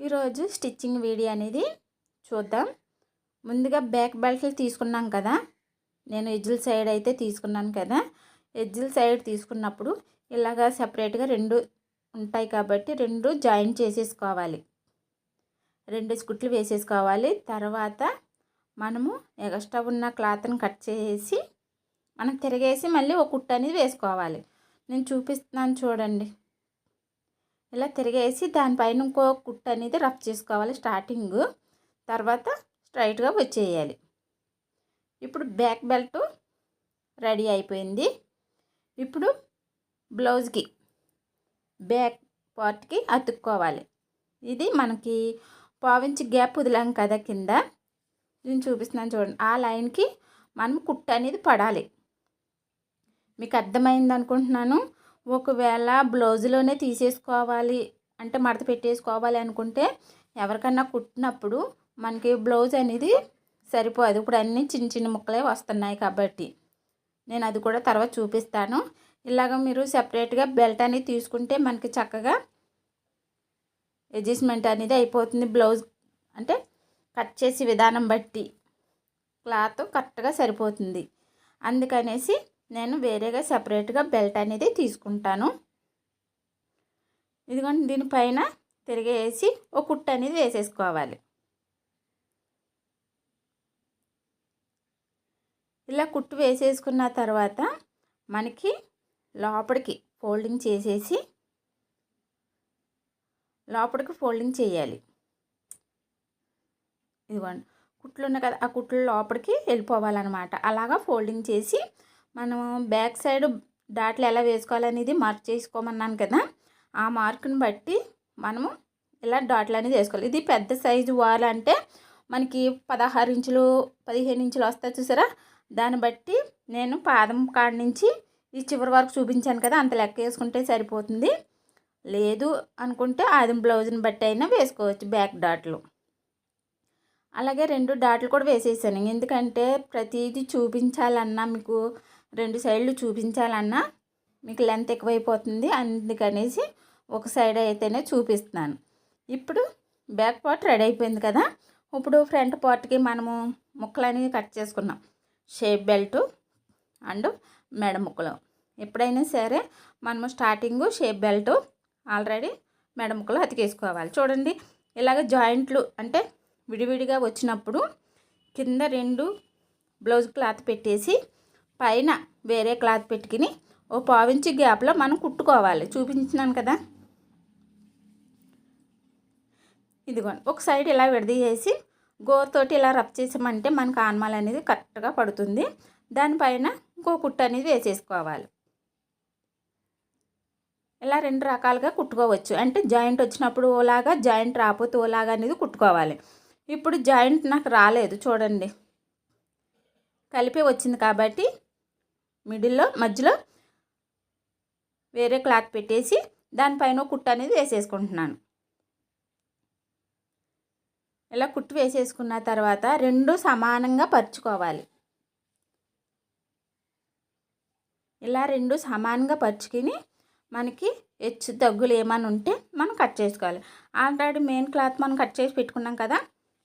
ఈరోజు stitching video అనేది చూద్దాం. ముందుగా బ్యాక్ బెల్ట్లు తీసుకున్నాం కదా. నేను ఎజ్జిల్ సైడ్ అయితే తీసుకున్నాను కదా. ఎడ్జిల్ సైడ్ తీసుకున్నప్పుడు ఇలాగా సపరేట్గా రెండు ఉంటాయి కాబట్టి రెండు జాయింట్ చేసేసుకోవాలి. రెండు స్కుట్లు వేసేసుకోవాలి. తర్వాత మనము ఎక్స్ట్రా ఉన్న క్లాత్ని కట్ చేసి మనం తిరగేసి మళ్ళీ ఒక కుట్టు అనేది వేసుకోవాలి. నేను చూపిస్తున్నాను చూడండి. ఇలా తిరిగేసి దానిపైన ఇంకో కుట్ అనేది రఫ్ చేసుకోవాలి స్టార్టింగ్. తర్వాత స్ట్రైట్గా వచ్చేయాలి. ఇప్పుడు బ్యాక్ బెల్ట్ రెడీ అయిపోయింది. ఇప్పుడు బ్లౌజ్కి బ్యాక్ పార్ట్కి అతుక్కోవాలి. ఇది మనకి పావించి గ్యాప్ వదిలాం కదా కింద. నేను చూపిస్తున్నాను చూడండి. ఆ లైన్కి మనం కుట్ట అనేది పడాలి. మీకు అర్థమైంది అనుకుంటున్నాను? ఒకవేళ బ్లౌజులోనే తీసేసుకోవాలి అంటే మడత పెట్టేసుకోవాలి అనుకుంటే ఎవరికన్నా కుట్టినప్పుడు మనకి బ్లౌజ్ అనేది సరిపోదు. ఇప్పుడు అన్నీ చిన్న చిన్న ముక్కలే వస్తున్నాయి కాబట్టి నేను అది కూడా తర్వాత చూపిస్తాను. ఇలాగ మీరు సెపరేట్గా బెల్ట్ అనేది తీసుకుంటే మనకి చక్కగా అడ్జస్ట్మెంట్ అనేది అయిపోతుంది బ్లౌజ్. అంటే కట్ చేసే విధానం బట్టి క్లాత్ కరెక్ట్గా సరిపోతుంది. అందుకనేసి నేను వేరేగా సపరేట్గా బెల్ట్ అనేది తీసుకుంటాను. ఇదిగోండి దీనిపైన తిరిగేసి ఒక కుట్టు అనేది వేసేసుకోవాలి. ఇలా కుట్టు వేసేసుకున్న తర్వాత మనకి లోపలికి ఫోల్డింగ్ చేసేసి లోపలికి ఫోల్డింగ్ చేయాలి. ఇదిగోండి కుట్లు ఉన్నాయి కదా ఆ కుట్లు లోపలికి వెళ్ళిపోవాలన్నమాట. అలాగా ఫోల్డింగ్ చేసి మనం బ్యాక్ సైడ్ డాట్లు ఎలా వేసుకోవాలనేది మార్క్ చేసుకోమన్నాను కదా ఆ మార్కుని బట్టి మనము ఇలా డాట్లు అనేది వేసుకోవాలి. ఇది పెద్ద సైజు వాల్ అంటే మనకి పదహారు ఇంచులు పదిహేను ఇంచులు వస్తాయి చూసారా? దాన్ని బట్టి నేను పాదం కాడ నుంచి ఈ చివరి వరకు చూపించాను కదా అంత లెక్క వేసుకుంటే సరిపోతుంది. లేదు అనుకుంటే ఆది బ్లౌజ్ని బట్టి అయినా వేసుకోవచ్చు బ్యాక్ డాట్లు. అలాగే రెండు డాట్లు కూడా వేసేసాను. ఎందుకంటే ప్రతిదీ చూపించాలన్నా మీకు రెండు సైడ్లు చూపించాలన్నా మీకు లెంత్ ఎక్కువైపోతుంది. అందుకనేసి ఒక సైడ్ అయితేనే చూపిస్తున్నాను. ఇప్పుడు బ్యాక్ పార్ట్ రెడీ అయిపోయింది కదా? ఇప్పుడు ఫ్రంట్ పార్ట్కి మనము ముక్కలని కట్ చేసుకున్నాం. షేప్ బెల్ట్ అండ్ మెడ ముక్కలు. ఎప్పుడైనా సరే మనము స్టార్టింగ్ షేప్ బెల్ట్ ఆల్రెడీ మెడ ముక్కలు అతికేసుకోవాలి. చూడండి ఇలాగ జాయింట్లు అంటే విడివిడిగా వచ్చినప్పుడు కింద రెండు బ్లౌజ్ క్లాత్ పెట్టేసి పైన వేరే క్లాత్ పెట్టుకుని ఓ పావించి గ్యాప్లో మనం కుట్టుకోవాలి. చూపించినాను కదా. ఇదిగోండి ఒక సైడ్ ఇలా విడదీసేసి గోరుతోటి ఇలా రబ్ చేసామంటే మనకు ఆన్మాల్ అనేది కరెక్ట్గా పడుతుంది. దానిపైన ఇంకో కుట్టు అనేది వేసేసుకోవాలి. ఇలా రెండు రకాలుగా కుట్టుకోవచ్చు. అంటే జాయింట్ వచ్చినప్పుడు ఓలాగా జాయింట్ రాకపోతే ఓలాగా అనేది కుట్టుకోవాలి. ఇప్పుడు జాయింట్ నాకు రాలేదు చూడండి. కలిపి వచ్చింది కాబట్టి మిడిల్లో మధ్యలో వేరే క్లాత్ పెట్టేసి దానిపైన కుట్టు అనేది వేసేసుకుంటున్నాను. ఇలా కుట్టు వేసేసుకున్న తర్వాత రెండు సమానంగా పరుచుకోవాలి. ఇలా రెండు సమానంగా పరుచుకుని మనకి హెచ్చు తగ్గులు ఏమైనా ఉంటే మనం కట్ చేసుకోవాలి. ఆల్రెడీ మెయిన్ క్లాత్ మనం కట్ చేసి పెట్టుకున్నాం కదా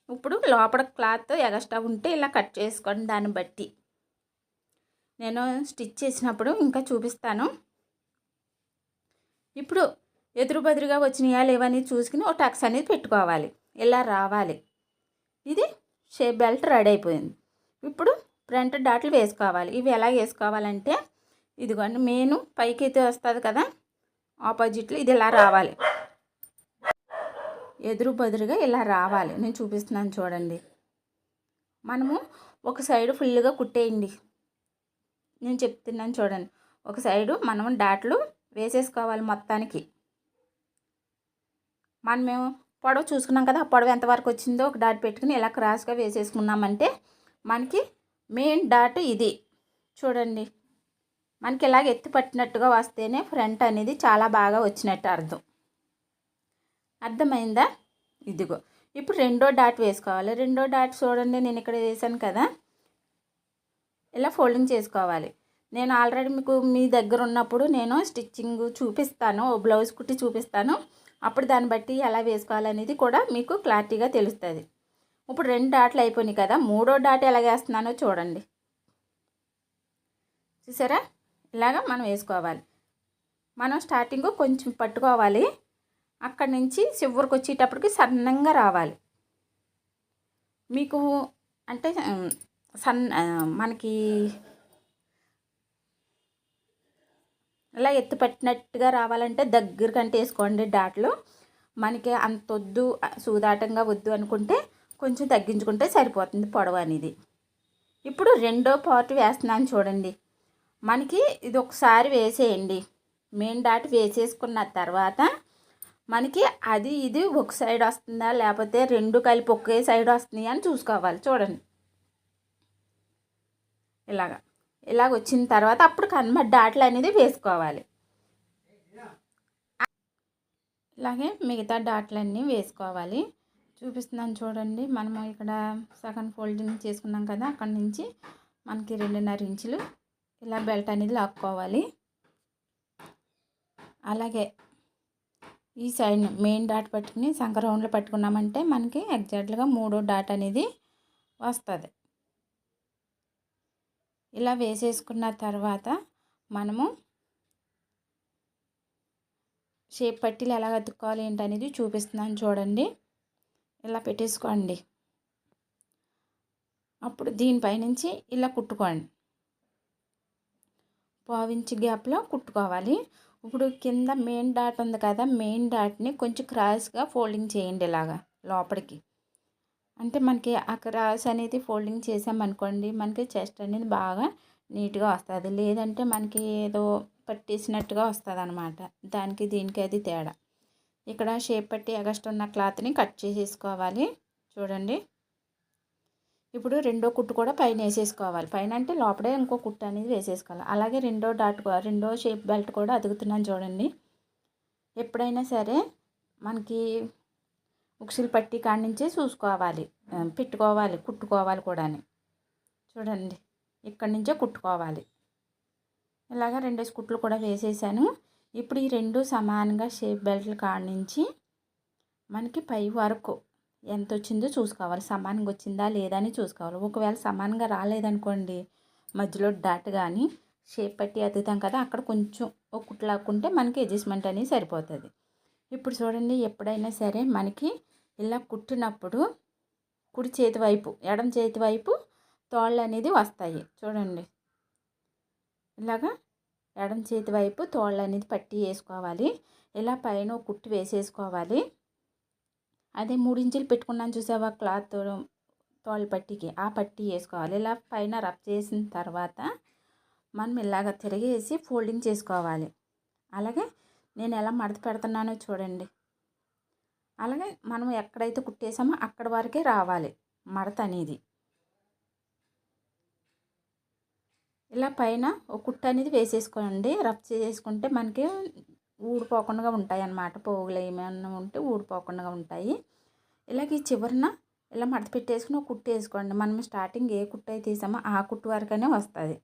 ఇప్పుడు లోపల క్లాత్ ఎగస్ట్రా ఉంటే ఇలా కట్ చేసుకోండి దాన్ని బట్టి. నేను స్టిచ్ చేసినప్పుడు ఇంకా చూపిస్తాను. ఇప్పుడు ఎదురు బదురుగా వచ్చినాయా లేవని చూసుకుని ఒక టక్స్ అనేది పెట్టుకోవాలి. ఇలా రావాలి. ఇది షేప్ బెల్ట్ రెడీ అయిపోయింది. ఇప్పుడు ఫ్రంట్ డాట్లు వేసుకోవాలి. ఇవి ఎలా వేసుకోవాలంటే ఇదిగోండి మెయిన్ పైకి అయితే వస్తుంది కదా ఆపోజిట్లో ఇది ఇలా రావాలి. ఎదురు బదురుగా ఇలా రావాలి. నేను చూపిస్తున్నాను చూడండి. మనము ఒక సైడ్ ఫుల్గా కుట్టేయండి. నేను చెప్తున్నాను చూడండి. ఒక సైడు మనం డాట్లు వేసేసుకోవాలి మొత్తానికి. మనం మేము పొడవు చూసుకున్నాం కదా ఆ పొడవు ఎంతవరకు వచ్చిందో ఒక డాట్ పెట్టుకుని ఇలా క్రాస్గా వేసేసుకున్నామంటే మనకి మెయిన్ డాట్ ఇది. చూడండి. మనకి ఇలాగ ఎత్తి పట్టినట్టుగా వస్తేనే ఫ్రంట్ అనేది చాలా బాగా వచ్చినట్టు అర్థం. అర్థమైందా? ఇదిగో. ఇప్పుడు రెండో డాట్ వేసుకోవాలి. రెండో డాట్ చూడండి నేను ఇక్కడ వేసాను కదా. ఇలా ఫోల్డింగ్ చేసుకోవాలి. నేను ఆల్రెడీ మీకు మీ దగ్గర ఉన్నప్పుడు నేను స్టిచ్చింగ్ చూపిస్తాను బ్లౌజ్ కుట్టి చూపిస్తాను. అప్పుడు దాన్ని బట్టి ఎలా వేసుకోవాలనేది కూడా మీకు క్లారిటీగా తెలుస్తుంది. ఇప్పుడు రెండు డాట్లు అయిపోయినాయి కదా మూడో డాట్ ఎలా వేస్తున్నానో చూడండి. చూసారా? ఇలాగా మనం వేసుకోవాలి. మనం స్టార్టింగ్ కొంచెం పట్టుకోవాలి. అక్కడి నుంచి చివరికి వచ్చేటప్పటికి సన్నంగా రావాలి. మీకు అంటే సన్ మనకి ఇలా ఎత్తు పెట్టినట్టుగా రావాలంటే దగ్గరకంటే వేసుకోండి డాట్లు. మనకి అంత వద్దు సూదాటంగా వద్దు అనుకుంటే కొంచెం తగ్గించుకుంటే సరిపోతుంది పొడవు అనేది. ఇప్పుడు రెండో పార్ట్ వేస్తున్నాను చూడండి. మనకి ఇది ఒకసారి వేసేయండి. మెయిన్ డాట్ వేసేసుకున్న తర్వాత మనకి అది ఇది ఒక సైడ్ వస్తుందా లేకపోతే రెండు కలిపి ఒకే సైడ్ వస్తున్నాయి అని చూసుకోవాలి. చూడండి. ఇలాగా. ఇలాగ వచ్చిన తర్వాత అప్పుడు కన్మ డాట్లు అనేది వేసుకోవాలి. ఇలాగే మిగతా డాట్లన్నీ వేసుకోవాలి. చూపిస్తున్నాను చూడండి. మనము ఇక్కడ సెకండ్ ఫోల్డింగ్ చేసుకున్నాం కదా అక్కడి నుంచి మనకి రెండున్నర ఇంచులు ఇలా బెల్ట్ అనేది లాక్కోవాలి. అలాగే ఈ సైడ్ మెయిన్ డాట్ పట్టుకుని సంక రౌండ్లో పట్టుకున్నామంటే మనకి ఎగ్జాక్ట్గా మూడో డాట్ అనేది వస్తుంది. ఇలా వేసేసుకున్న తర్వాత మనము షేప్ పట్టీలు ఎలా అతుక్కోవాలి ఏంటనేది చూపిస్తున్నాను చూడండి. ఇలా పెట్టేసుకోండి. అప్పుడు దీనిపైనుంచి ఇలా కుట్టుకోండి. పావించి గ్యాప్లో కుట్టుకోవాలి. ఇప్పుడు కింద మెయిన్ డాట్ ఉంది కదా మెయిన్ డాట్ని కొంచెం క్రాస్గా ఫోల్డింగ్ చేయండి ఇలాగా లోపలికి. అంటే మనకి అక్కడ రాస్ అనేది ఫోల్డింగ్ చేసామనుకోండి మనకి చెస్ట్ అనేది బాగా నీట్గా వస్తుంది. లేదంటే మనకి ఏదో పట్టేసినట్టుగా వస్తుంది అనమాట దానికి దీనికి అది తేడా. ఇక్కడ షేప్ పట్టి ఎగస్ట్ ఉన్న క్లాత్ని కట్ చేసేసుకోవాలి. చూడండి. ఇప్పుడు రెండో కుట్టు కూడా పైన వేసేసుకోవాలి. పైన అంటే లోపలే ఇంకో కుట్టు అనేది వేసేసుకోవాలి. అలాగే రెండో డాట్ రెండో షేప్ బెల్ట్ కూడా అదుగుతున్నాను చూడండి. ఎప్పుడైనా సరే మనకి ఉక్సిల్ పట్టి కాడి నుంచే చూసుకోవాలి. పెట్టుకోవాలి కుట్టుకోవాలి కూడా చూడండి ఇక్కడి నుంచే కుట్టుకోవాలి. ఇలాగ రెండేసి కుట్లు కూడా వేసేసాను. ఇప్పుడు ఈ రెండు సమానంగా షేప్ బెల్ట్ల కాడ నుంచి మనకి పై వరకు ఎంత వచ్చిందో చూసుకోవాలి. సమానంగా వచ్చిందా లేదా అని చూసుకోవాలి. ఒకవేళ సమానంగా రాలేదనుకోండి మధ్యలో డాట్ కానీ షేప్ పట్టి అతుకుతాం కదా అక్కడ కొంచెం ఒక కుట్లాక్కుంటే మనకి అడ్జస్ట్మెంట్ అనేది సరిపోతుంది. ఇప్పుడు చూడండి ఎప్పుడైనా సరే మనకి ఇలా కుట్టినప్పుడు కుడి చేతి వైపు ఎడం చేతి వైపు తోళ్ళు అనేది వస్తాయి. చూడండి. ఇలాగా ఎడం చేతి వైపు తోళ్ళు అనేది పట్టి వేసుకోవాలి. ఇలా పైన కుట్టి వేసేసుకోవాలి. అదే మూడు ఇంచులు పెట్టుకున్నాను చూసావా? క్లాత్ తోలు పట్టికి ఆ పట్టి వేసుకోవాలి. ఇలా పైన రఫ్ చేసిన తర్వాత మనం ఇలాగ తిరిగేసి ఫోల్డింగ్ చేసుకోవాలి. అలాగే నేను ఎలా మడత పెడుతున్నానో చూడండి. అలాగే మనం ఎక్కడైతే కుట్టేసామో అక్కడ వరకే రావాలి మడత అనేది. ఇలా పైన ఒక కుట్ట అనేది వేసేసుకోండి. రఫ్ చేసుకుంటే మనకి ఊడిపోకుండా ఉంటాయి అన్నమాట. పోగులు ఏమైనా ఉంటే ఊడిపోకుండా ఉంటాయి. ఇలాగ ఈ చివరిన ఇలా మడత పెట్టేసుకుని ఒక కుట్టు వేసుకోండి. మనం స్టార్టింగ్ ఏ కుట్టు అయితే తీసామో ఆ కుట్టు వరకనే వస్తుంది.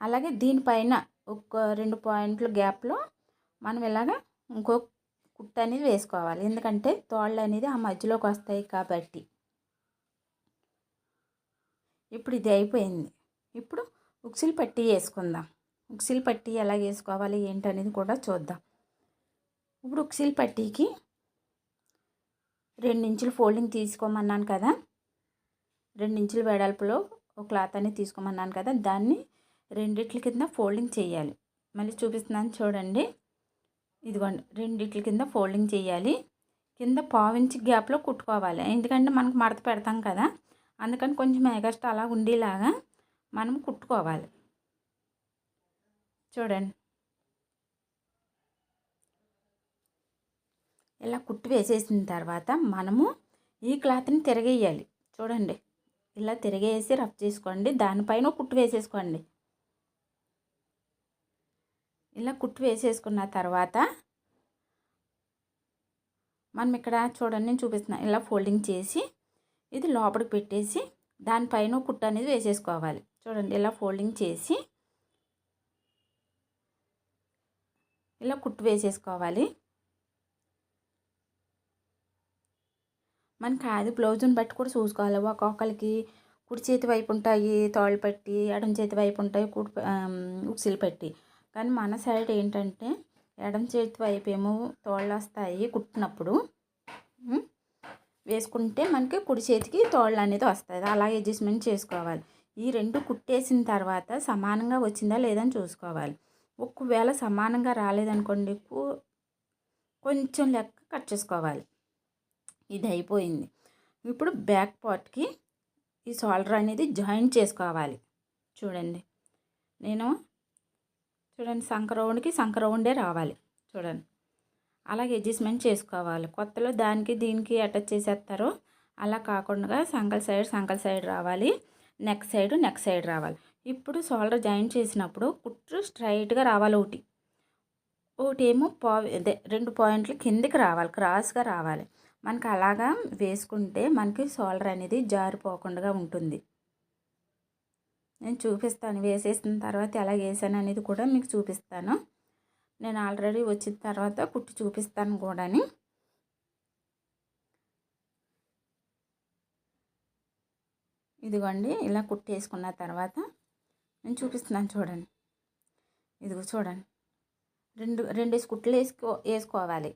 అలాగే దీనిపైన ఒక రెండు పాయింట్ల గ్యాప్లో మనం ఇలాగ ఇంకో కుట్ట అనేది వేసుకోవాలి. ఎందుకంటే తోళ్ళు అనేది ఆ మధ్యలోకి వస్తాయి కాబట్టి. ఇప్పుడు ఇది అయిపోయింది. ఇప్పుడు ఉక్సిల్ పట్టి వేసుకుందాం. ఉక్సిల్ పట్టి ఎలా వేసుకోవాలి ఏంటనేది కూడా చూద్దాం. ఇప్పుడు ఉక్సిల్ పట్టీకి ఇంచులు ఫోల్డింగ్ తీసుకోమన్నాను కదా. రెండించులు వెడల్పులో ఒక క్లాత్ అనేది తీసుకోమన్నాను కదా. దాన్ని రెండిట్ల కింద ఫోల్డింగ్ చేయాలి. మళ్ళీ చూపిస్తున్నాను చూడండి. ఇదిగోండి రెండిట్ల కింద ఫోల్డింగ్ చేయాలి. కింద పావించి గ్యాప్లో కుట్టుకోవాలి. ఎందుకంటే మనకు మడత పెడతాం కదా. అందుకని కొంచెం ఎగస్ట్ అలా ఉండేలాగా మనం కుట్టుకోవాలి. చూడండి. ఇలా కుట్టు వేసేసిన తర్వాత మనము ఈ క్లాత్ని తిరగేయాలి. చూడండి. ఇలా తిరగేసి రఫ్ చేసుకోండి. దానిపైన కుట్టు వేసేసుకోండి. ఇలా కుట్టు వేసేసుకున్న తర్వాత మనం ఇక్కడ చూడండి నేను చూపిస్తున్నాను ఇలా ఫోల్డింగ్ చేసి ఇది లోపలికి పెట్టేసి దానిపైన కుట్టు అనేది వేసేసుకోవాలి. చూడండి ఇలా ఫోల్డింగ్ చేసి ఇలా కుట్టు వేసేసుకోవాలి. మనకి అది బ్లౌజ్ని బట్టి కూడా చూసుకోవాలి. ఒక్కొక్కరికి కుడి చేతి వైపు ఉంటాయి తోళ్ళు పట్టి ఎడం చేతి వైపు ఉంటాయి కుడి ఉక్సిలు పెట్టి. కానీ మన సైడ్ ఏంటంటే ఎడం చేతి వైపు ఏమో తోళ్ళు వస్తాయి కుట్టినప్పుడు వేసుకుంటే మనకి కుడి చేతికి తోళ్ళు అనేది వస్తుంది అలా అడ్జస్ట్మెంట్ చేసుకోవాలి. ఈ రెండు కుట్టేసిన తర్వాత సమానంగా వచ్చిందా లేదని చూసుకోవాలి. ఒకవేళ సమానంగా రాలేదనుకోండి కొంచెం లెక్క కట్ చేసుకోవాలి. ఇది అయిపోయింది. ఇప్పుడు బ్యాక్ పార్ట్కి ఈ షోల్డర్ అనేది జాయింట్ చేసుకోవాలి. చూడండి. నేను చూడండి సంక రౌండ్కి సంక రౌండే రావాలి. చూడండి. అలాగే అడ్జస్ట్మెంట్ చేసుకోవాలి. కొత్తలో దానికి దీనికి అటాచ్ చేసేస్తారో అలా కాకుండా సంకల సైడ్ సంకల సైడ్ రావాలి. నెక్ సైడ్ నెక్ సైడ్ రావాలి. ఇప్పుడు షోల్డర్ జాయింట్ చేసినప్పుడు కుట్టు స్ట్రైట్గా రావాలి ఒకటి. ఒకటి ఏమో పా అదే రెండు పాయింట్లు కిందికి రావాలి క్రాస్గా రావాలి. మనకి అలాగా వేసుకుంటే మనకి షోల్డర్ అనేది జారిపోకుండా ఉంటుంది. నేను చూపిస్తాను. వేసేసిన తర్వాత ఎలా వేసాను అనేది కూడా మీకు చూపిస్తాను. నేను ఆల్రెడీ వచ్చిన తర్వాత కుట్టి చూపిస్తాను కూడాని. ఇదిగోండి ఇలా కుట్టేసుకున్న తర్వాత నేను చూపిస్తున్నాను చూడండి. ఇదిగో చూడండి. రెండు రెండేసి కుట్లు వేసుకో వేసుకోవాలి.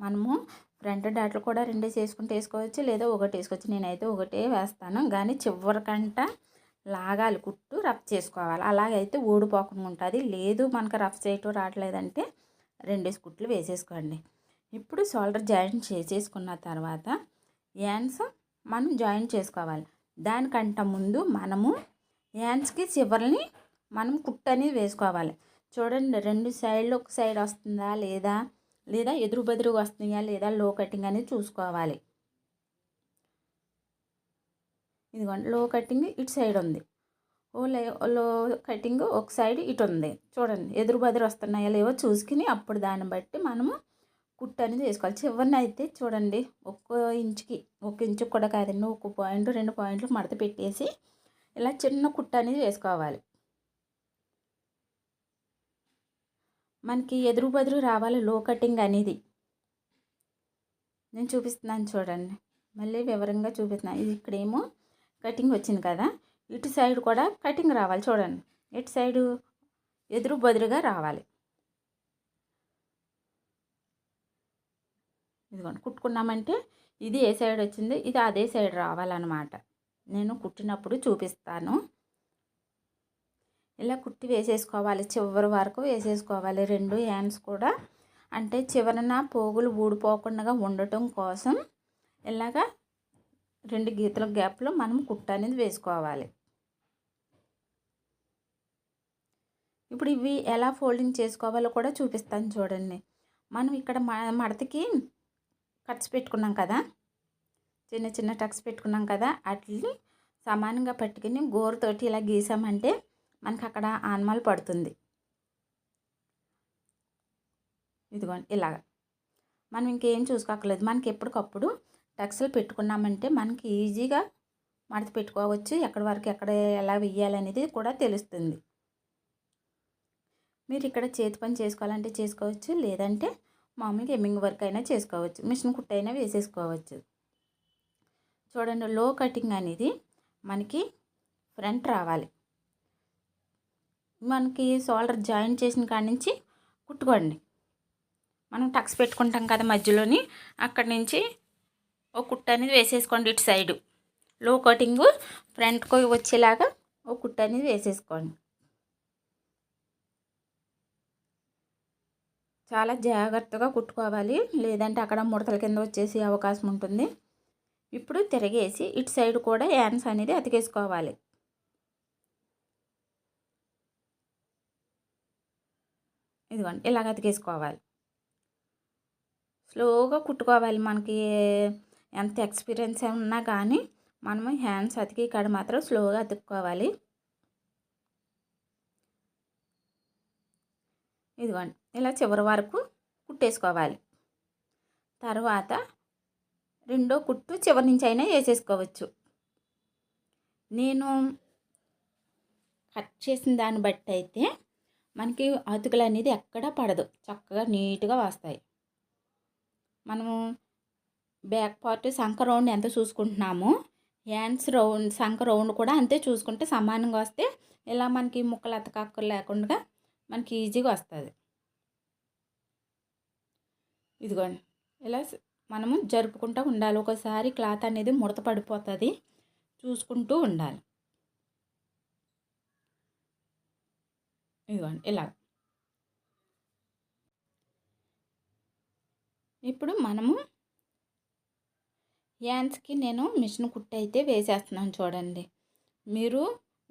మనము ఫ్రంట్ డాట్లు కూడా రెండేసి వేసుకుంటే వేసుకోవచ్చు లేదా ఒకటి వేసుకోవచ్చు. నేనైతే ఒకటే వేస్తాను. కానీ చివరికంట లాగాలి కుట్టు రఫ్ చేసుకోవాలి. అలాగైతే ఊడిపోకుండా ఉంటుంది. లేదు మనకు రఫ్ చేయటం రావట్లేదంటే రెండేసి కుట్లు వేసేసుకోండి. ఇప్పుడు షోల్డర్ జాయింట్ చేసేసుకున్న తర్వాత హ్యాండ్స్ మనం జాయింట్ చేసుకోవాలి. దానికంట ముందు మనము హ్యాండ్స్కి చివరిని మనం కుట్టు అనేది వేసుకోవాలి. చూడండి రెండు సైడ్లు ఒక సైడ్ వస్తుందా లేదా? లేదా ఎదురు బెదురుగా వస్తుందా లేదా? లో కటింగ్ అనేది చూసుకోవాలి. ఇదిగోండి లో కటింగ్ ఇటు సైడ్ ఉంది. ఓ లే లో కటింగ్ ఒక సైడ్ ఇటు ఉంది. చూడండి ఎదురు బదురు వస్తున్నాయో లేవో చూసుకుని అప్పుడు దాన్ని బట్టి మనము కుట్టు అనేది వేసుకోవాలి. చివరిని అయితే చూడండి ఒక్క ఇంచుకి ఒక ఇంచు కూడా కాదండి ఒక పాయింట్ రెండు పాయింట్లు మడత పెట్టేసి ఇలా చిన్న కుట్టు అనేది వేసుకోవాలి. మనకి ఎదురు బదురు రావాలి లో కటింగ్ అనేది. నేను చూపిస్తున్నాను చూడండి మళ్ళీ వివరంగా చూపిస్తున్నాను ఇది ఇక్కడేమో కటింగ్ వచ్చింది కదా ఇటు సైడ్ కూడా కటింగ్ రావాలి చూడండి. ఇటు సైడు ఎదురు బదురుగా రావాలి. ఇదిగోండి కుట్టుకున్నామంటే ఇది ఏ సైడ్ వచ్చింది ఇది అదే సైడ్ రావాలన్నమాట. నేను కుట్టినప్పుడు చూపిస్తాను. ఇలా కుట్టి వేసేసుకోవాలి చివరి వరకు వేసేసుకోవాలి. రెండు హ్యాండ్స్ కూడా అంటే చివరన పోగులు ఊడిపోకుండా ఉండటం కోసం ఇలాగా రెండు గీతల గ్యాప్లో మనం కుట్ట అనేది వేసుకోవాలి. ఇప్పుడు ఇవి ఎలా ఫోల్డింగ్ చేసుకోవాలో కూడా చూపిస్తాను చూడండి. మనం ఇక్కడ మ మడతకి కట్స్ పెట్టుకున్నాం కదా. చిన్న చిన్న టక్స్ పెట్టుకున్నాం కదా. వాటిని సమానంగా పట్టుకుని గోరుతోటి ఇలా గీసామంటే మనకి అక్కడ ఆన్మాల్ పడుతుంది. ఇదిగోండి ఇలాగ. మనం ఇంకేం చూసుకోకలేదు మనకి ఎప్పటికప్పుడు టక్స్లు పెట్టుకున్నామంటే మనకి ఈజీగా మడత పెట్టుకోవచ్చు. ఎక్కడి వరకు ఎక్కడ ఎలా వెయ్యాలనేది కూడా తెలుస్తుంది. మీరు ఇక్కడ చేతి పని చేసుకోవాలంటే చేసుకోవచ్చు. లేదంటే మామూలుగా ఎమ్మింగ్ వర్క్ అయినా చేసుకోవచ్చు. మిషన్ కుట్టు అయినా వేసేసుకోవచ్చు. చూడండి లో కటింగ్ అనేది మనకి ఫ్రంట్ రావాలి. మనకి షోల్డర్ జాయిన్ చేసిన కాడి నుంచి కుట్టుకోండి. మనం టక్స్ పెట్టుకుంటాం కదా మధ్యలోని అక్కడి నుంచి ఒక కుట్ట అనేది వేసేసుకోండి ఇటు సైడు. లో కటింగ్ ఫ్రంట్కి వచ్చేలాగా ఒక కుట్ట అనేది వేసేసుకోండి. చాలా జాగ్రత్తగా కుట్టుకోవాలి. లేదంటే అక్కడ ముడతల కింద వచ్చేసే అవకాశం ఉంటుంది. ఇప్పుడు తిరిగేసి ఇటు సైడ్ కూడా యాన్స్ అనేది అతికేసుకోవాలి. ఇదిగోండి ఇలాగ అతికేసుకోవాలి. స్లోగా కుట్టుకోవాలి మనకి. ఎంత ఎక్స్పీరియన్స్ ఉన్నా కానీ మనము హ్యాండ్స్ అతికి కాడ మాత్రం స్లోగా అతుక్కోవాలి. ఇదిగోండి ఇలా చివరి వరకు కుట్టేసుకోవాలి. తర్వాత రెండో కుట్టు చివరి నుంచి అయినా వేసేసుకోవచ్చు. నేను కట్ చేసిన దాన్ని బట్టి అయితే మనకి అతుకులు అనేది ఎక్కడ పడదు. చక్కగా నీట్గా వస్తాయి. మనము బ్యాక్ పార్ట్ సంఖ రౌండ్ ఎంత చూసుకుంటున్నామో హ్యాండ్స్ రౌండ్ సంఖ రౌండ్ కూడా అంతే చూసుకుంటే సమానంగా వస్తే ఇలా మనకి ముక్కలు అతకక్కలు లేకుండా మనకి ఈజీగా వస్తుంది. ఇదిగోండి ఇలా మనము జరుపుకుంటూ ఉండాలి. ఒకసారి క్లాత్ అనేది ముడత పడిపోతుంది చూసుకుంటూ ఉండాలి. ఇదిగోండి ఇలా. ఇప్పుడు మనము హ్యాండ్స్కి నేను మిషన్ కుట్టు అయితే వేసేస్తున్నాను చూడండి. మీరు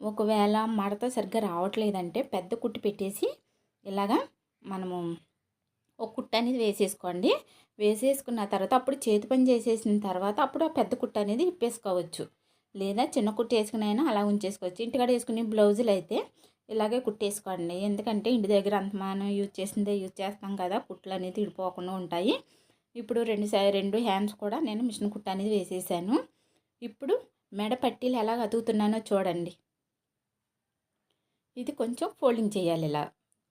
ఒకవేళ మడత సరిగ్గా రావట్లేదంటే పెద్ద కుట్టు పెట్టేసి ఇలాగా మనము ఒక కుట్ట అనేది వేసేసుకోండి. వేసేసుకున్న తర్వాత అప్పుడు చేతి పని చేసేసిన తర్వాత అప్పుడు ఆ పెద్ద కుట్ట అనేది ఇప్పేసుకోవచ్చు. లేదా చిన్న కుట్టు వేసుకునైనా అలా ఉంచేసుకోవచ్చు. ఇంటికాడ వేసుకునే బ్లౌజులు అయితే ఇలాగే కుట్టేసుకోండి. ఎందుకంటే ఇంటి దగ్గర అంత మనం యూజ్ చేసిందే యూజ్ చేస్తాం కదా కుట్లు అనేది ఇడిపోకుండా ఉంటాయి. ఇప్పుడు రెండు రెండు హ్యాండ్స్ కూడా నేను మిషన్ కుట్ట అనేది వేసేసాను. ఇప్పుడు మెడ పట్టీలు ఎలా అతుకుతున్నానో చూడండి. ఇది కొంచెం ఫోల్డింగ్ చేయాలి ఇలా.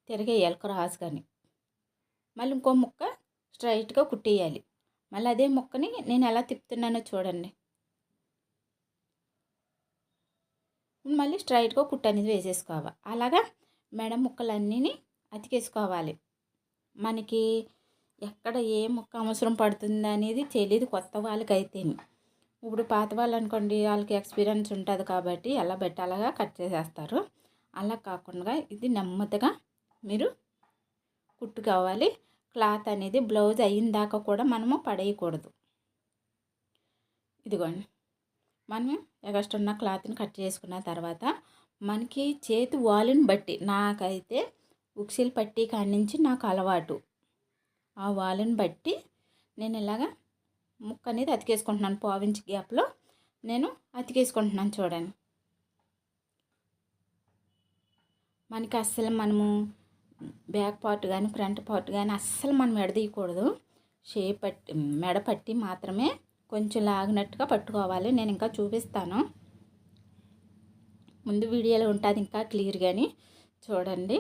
తిరగేయాలి క్రాస్ కానీ మళ్ళీ ఇంకో ముక్క స్ట్రైట్గా కుట్టేయాలి. మళ్ళీ అదే ముక్కని నేను ఎలా తిప్పుతున్నానో చూడండి. మళ్ళీ స్ట్రైట్గా కుట్ట అనేది వేసేసుకోవాలి. అలాగా మెడ ముక్కలన్నీ అతికేసుకోవాలి. మనకి ఎక్కడ ఏ ముక్క అవసరం పడుతుంది అనేది తెలియదు కొత్త వాళ్ళకైతే. ఇప్పుడు పాత వాళ్ళు అనుకోండి వాళ్ళకి ఎక్స్పీరియన్స్ ఉంటుంది కాబట్టి ఎలా పెట్టాలగా కట్ చేసేస్తారు. అలా కాకుండా ఇది నెమ్మదిగా మీరు కుట్టు కావాలి. క్లాత్ అనేది బ్లౌజ్ అయిన దాకా కూడా మనము పడేయకూడదు. ఇదిగోండి. మనం ఎగస్ట్ ఉన్న క్లాత్ని కట్ చేసుకున్న తర్వాత మనకి చేతి వాలుని బట్టి నాకైతే ఉక్సిల్ పట్టి కాడి నుంచి నాకు అలవాటు. ఆ వాలుని బట్టి నేను ఇలాగా ముక్క అనేది అతికేసుకుంటున్నాను. పావించి గ్యాప్లో నేను అతికేసుకుంటున్నాను చూడండి. మనకి అస్సలు మనము బ్యాక్ పార్ట్ కానీ ఫ్రంట్ పార్ట్ కానీ అస్సలు మనం ఎడదీయకూడదు షేప్ పట్టి మెడ పట్టి మాత్రమే కొంచెం లాగినట్టుగా పట్టుకోవాలి. నేను ఇంకా చూపిస్తాను. ముందు వీడియోలో ఉంటుంది ఇంకా క్లియర్గాని చూడండి.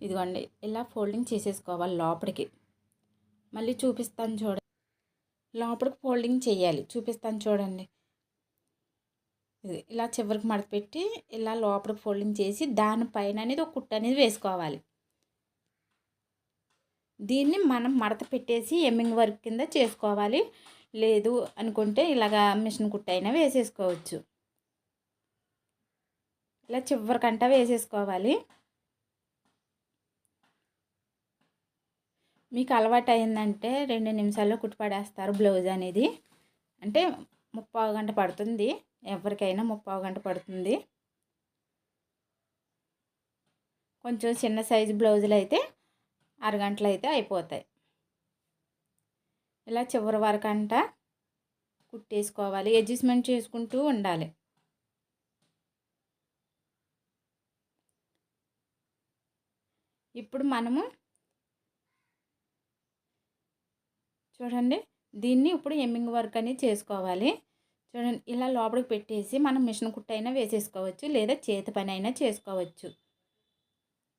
ఇదిగోండి ఇలా ఫోల్డింగ్ చేసేసుకోవాలి లోపలికి. మళ్ళీ చూపిస్తాను చూడండి. లోపలికి ఫోల్డింగ్ చేయాలి. చూపిస్తాను చూడండి. ఇలా చివరికి మడతపెట్టి ఇలా లోపలికి ఫోల్డింగ్ చేసి దానిపైన అనేది ఒక కుట్ట అనేది వేసుకోవాలి. దీన్ని మనం మడత పెట్టేసి ఎమ్మింగ్ వర్క్ కింద చేసుకోవాలి. లేదు అనుకుంటే ఇలాగా మిషన్ కుట్ట అయినా వేసేసుకోవచ్చు. ఇలా చివరికంట వేసేసుకోవాలి. మీకు అలవాటు అయిందంటే రెండు నిమిషాల్లో కుట్టుపడేస్తారు బ్లౌజ్ అనేది. అంటే ముప్పావు గంట పడుతుంది. ఎవరికైనా ముప్పావు గంట పడుతుంది. కొంచెం చిన్న సైజు బ్లౌజులు అయితే అరగంటలు అయితే అయిపోతాయి. ఇలా చివరి వరకు అంట కుట్టేసుకోవాలి. అడ్జస్ట్మెంట్ చేసుకుంటూ ఉండాలి. ఇప్పుడు మనము చూడండి దీన్ని ఇప్పుడు ఎమ్మింగ్ వర్క్ అనేది చేసుకోవాలి. చూడండి ఇలా లోపలికి పెట్టేసి మనం మిషన్ కుట్టైనా వేసేసుకోవచ్చు లేదా చేతి పని అయినా చేసుకోవచ్చు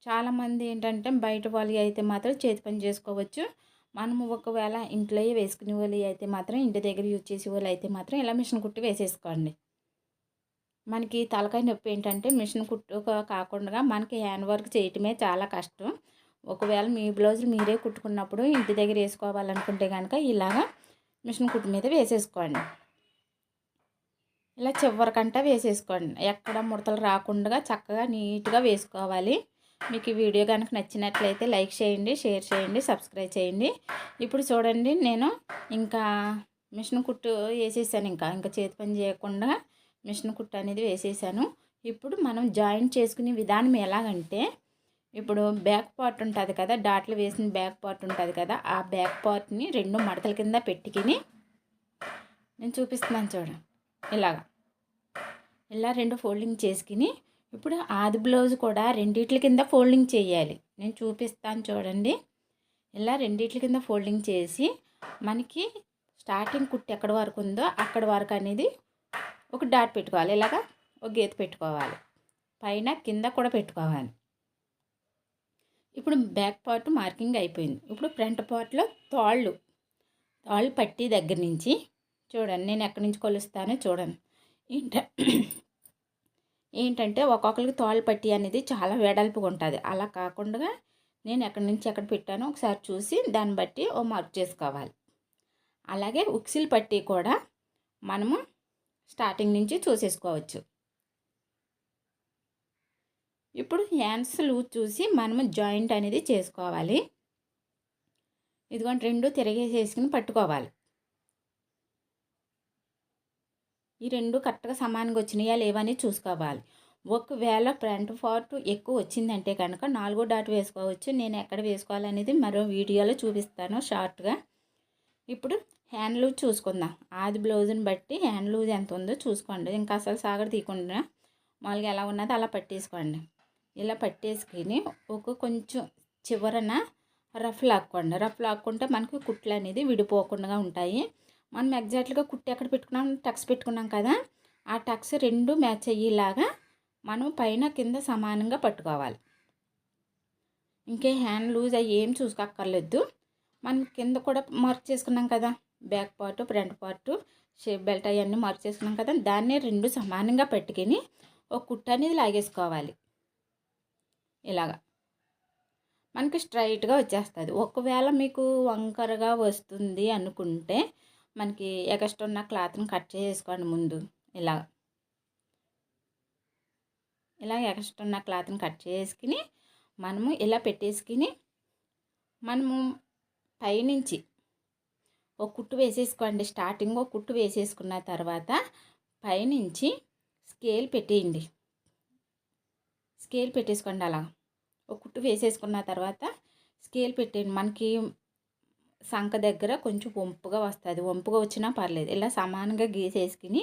చాలామంది ఏంటంటే బయట వాళ్ళు అయితే మాత్రం చేతి పని చేసుకోవచ్చు. మనము ఒకవేళ ఇంట్లో వేసుకునే వాళ్ళు అయితే మాత్రం ఇంటి దగ్గర యూజ్ చేసే వాళ్ళు అయితే మాత్రం ఇలా మిషన్ కుట్టి వేసేసుకోండి. మనకి తలకాయ నొప్పి ఏంటంటే మిషన్ కుట్టు కాకుండా మనకి హ్యాండ్ వర్క్ చేయటమే చాలా కష్టం. ఒకవేళ మీ బ్లౌజులు మీరే కుట్టుకున్నప్పుడు ఇంటి దగ్గర వేసుకోవాలనుకుంటే కనుక ఇలాగా మిషన్ కుట్టు మీద వేసేసుకోండి. ఇలా చివరికంట వేసేసుకోండి. ఎక్కడ ముడతలు రాకుండా చక్కగా నీట్గా వేసుకోవాలి. మీకు ఈ వీడియో కనుక నచ్చినట్లయితే లైక్ చేయండి షేర్ చేయండి సబ్స్క్రైబ్ చేయండి. ఇప్పుడు చూడండి నేను ఇంకా మిషన్ కుట్టు వేసేసాను ఇంకా. ఇంకా చేతి పని చేయకుండా మిషన్ కుట్టు అనేది వేసేసాను. ఇప్పుడు మనం జాయింట్ చేసుకునే విధానం ఎలాగంటే ఇప్పుడు బ్యాక్ పార్ట్ ఉంటుంది కదా డాట్లు వేసిన బ్యాక్ పార్ట్ ఉంటుంది కదా ఆ బ్యాక్ పార్ట్ని రెండు మడతల కింద పెట్టుకుని నేను చూపిస్తున్నాను చూడండి ఇలాగా. ఇలా రెండు ఫోల్డింగ్ చేసుకుని ఇప్పుడు ఆది బ్లౌజ్ కూడా రెండిట్ల కింద ఫోల్డింగ్ చేయాలి. నేను చూపిస్తాను చూడండి. ఇలా రెండిట్ల కింద ఫోల్డింగ్ చేసి మనకి స్టార్టింగ్ కుట్టి ఎక్కడ వరకు ఉందో అక్కడ వరకు అనేది ఒక డాట్ పెట్టుకోవాలి. ఇలాగా ఒక గీత పెట్టుకోవాలి. పైన కింద కూడా పెట్టుకోవాలి. ఇప్పుడు బ్యాక్ పార్ట్ మార్కింగ్ అయిపోయింది. ఇప్పుడు ఫ్రంట్ పార్ట్లో తాళ్ళు. తాళ్ళు పట్టి దగ్గర నుంచి చూడండి నేను ఎక్కడి నుంచి కొలుస్తానో చూడండి. ఏంట ఏంటంటే ఒక్కొక్కరికి తాళ్ళు పట్టి అనేది చాలా వెడల్పుగా ఉంటుంది. అలా కాకుండా నేను ఎక్కడి నుంచి ఎక్కడ పెట్టానో ఒకసారి చూసి దాన్ని బట్టి ఓ మార్క్ చేసుకోవాలి. అలాగే ఉక్సిల్ పట్టి కూడా మనము స్టార్టింగ్ నుంచి చూసేసుకోవచ్చు. ఇప్పుడు హ్యాండ్స్ లూజ్ చూసి మనము జాయింట్ అనేది చేసుకోవాలి. ఇదిగోండి రెండు తిరగేసేసుకుని పట్టుకోవాలి. ఈ రెండు కరెక్ట్గా సమానంగా వచ్చినాయా లేవని చూసుకోవాలి. ఒకవేళ ఫ్రంట్ పార్ట్ ఎక్కువ వచ్చిందంటే కనుక నాలుగో డాట్ వేసుకోవచ్చు. నేను ఎక్కడ వేసుకోవాలనేది మరో వీడియోలో చూపిస్తాను షార్ట్గా. ఇప్పుడు హ్యాండ్ లూజ్ చూసుకుందాం. ఆది బ్లౌజ్ని బట్టి హ్యాండ్ లూజ్ ఎంత ఉందో చూసుకోండి. ఇంకా అసలు సాగర్ తీయకుండా మామూలుగా ఎలా ఉన్నదో అలా పట్టేసుకోండి. ఇలా పట్టేసుకుని ఒక కొంచెం చివరన రఫ్ లాక్కోండి. రఫ్ లాక్కుంటే మనకి కుట్లు అనేది విడిపోకుండా ఉంటాయి. మనం ఎగ్జాక్ట్గా కుట్టి ఎక్కడ పెట్టుకున్నాం? టక్స్ పెట్టుకున్నాం కదా? ఆ టక్స్ రెండు మ్యాచ్ అయ్యేలాగా మనం పైన కింద సమానంగా పట్టుకోవాలి. ఇంకే హ్యాండ్ లూజ్ అయ్యి ఏం చూసుకోక్కర్లేదు. మనం కింద కూడా మార్క్ చేసుకున్నాం కదా? Back part front part shape belt అవన్నీ మార్క్ చేసుకున్నాం కదా? దాన్ని రెండు సమానంగా పెట్టుకుని ఒక కుట్ట అనేది లాగేసుకోవాలి. ఇలాగా. మనకి స్ట్రైట్గా వచ్చేస్తుంది. ఒకవేళ మీకు వంకరగా వస్తుంది అనుకుంటే మనకి ఎక్స్ట్రా ఉన్న క్లాత్ని కట్ చేసుకోండి ముందు. ఇలా. ఇలా ఎక్స్ట్రా ఉన్న క్లాత్ని కట్ చేసుకుని మనము ఇలా పెట్టేసుకుని మనము పైనుంచి ఒక కుట్టు వేసేసుకోండి. స్టార్టింగ్ ఒక కుట్టు వేసేసుకున్న తర్వాత పైనుంచి స్కేల్ పెట్టేయండి. స్కేల్ పెట్టేసుకోండి అలా. ఒక కుట్టు వేసేసుకున్న తర్వాత స్కేల్ పెట్టేయండి మనకి సంక దగ్గర కొంచెం వంపుగా వస్తుంది. వంపుగా వచ్చినా పర్లేదు. ఇలా సమానంగా గీసేసుకుని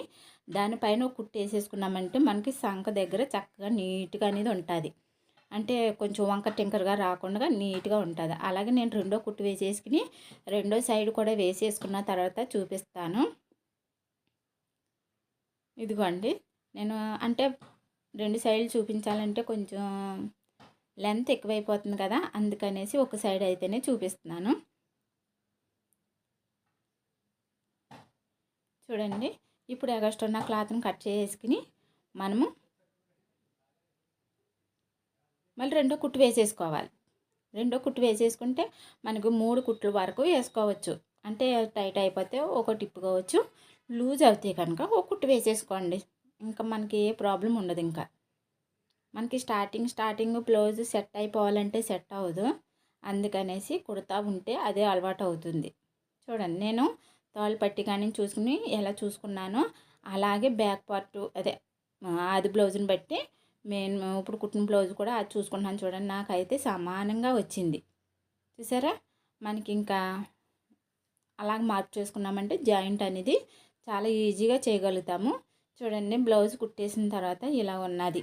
దానిపైన ఒక కుట్టు వేసేసుకున్నామంటే మనకి సంక దగ్గర చక్కగా నీట్గా అనేది ఉంటుంది. అంటే కొంచెం వంక టింకర్గా రాకుండా నీట్గా ఉంటుంది. అలాగే నేను రెండో కుట్టు వేసేసుకుని రెండో సైడ్ కూడా వేసేసుకున్న తర్వాత చూపిస్తాను. ఇదిగోండి. నేను అంటే రెండు సైడ్లు చూపించాలంటే కొంచెం లెంత్ ఎక్కువైపోతుంది కదా అందుకనేసి ఒక సైడ్ అయితేనే చూపిస్తున్నాను. చూడండి ఇప్పుడు ఎగస్ట్ ఉన్న క్లాత్ని కట్ చేసుకుని మనము మళ్ళీ రెండో కుట్టు వేసేసుకోవాలి. రెండో కుట్టు వేసేసుకుంటే మనకు మూడు కుట్ల వరకు వేసుకోవచ్చు. అంటే టైట్ అయిపోతే ఒక టిప్ కావచ్చు లూజ్ అవుతాయి కనుక ఒక కుట్టు వేసేసుకోండి. ఇంకా మనకి ఏ ప్రాబ్లం ఉండదు ఇంకా. మనకి స్టార్టింగ్ స్టార్టింగ్ బ్లౌజ్ సెట్ అయిపోవాలంటే సెట్ అవ్వదు. అందుకనేసి కుడతా ఉంటే అదే అలవాటు అవుతుంది. చూడండి నేను తోలు పట్టి కానీ చూసుకుని ఎలా చూసుకున్నానో అలాగే బ్యాక్ పార్ట్ అదే అది బ్లౌజ్ని బట్టి నేను ఇప్పుడు కుట్టిన బ్లౌజ్ కూడా అది చూసుకుంటున్నాను చూడండి నాకైతే సమానంగా వచ్చింది. చూసారా? మనకి ఇంకా అలాగ మార్పు చేసుకున్నామంటే జాయింట్ అనేది చాలా ఈజీగా చేయగలుగుతాము. చూడండి బ్లౌజ్ కుట్టేసిన తర్వాత ఇలా ఉన్నది.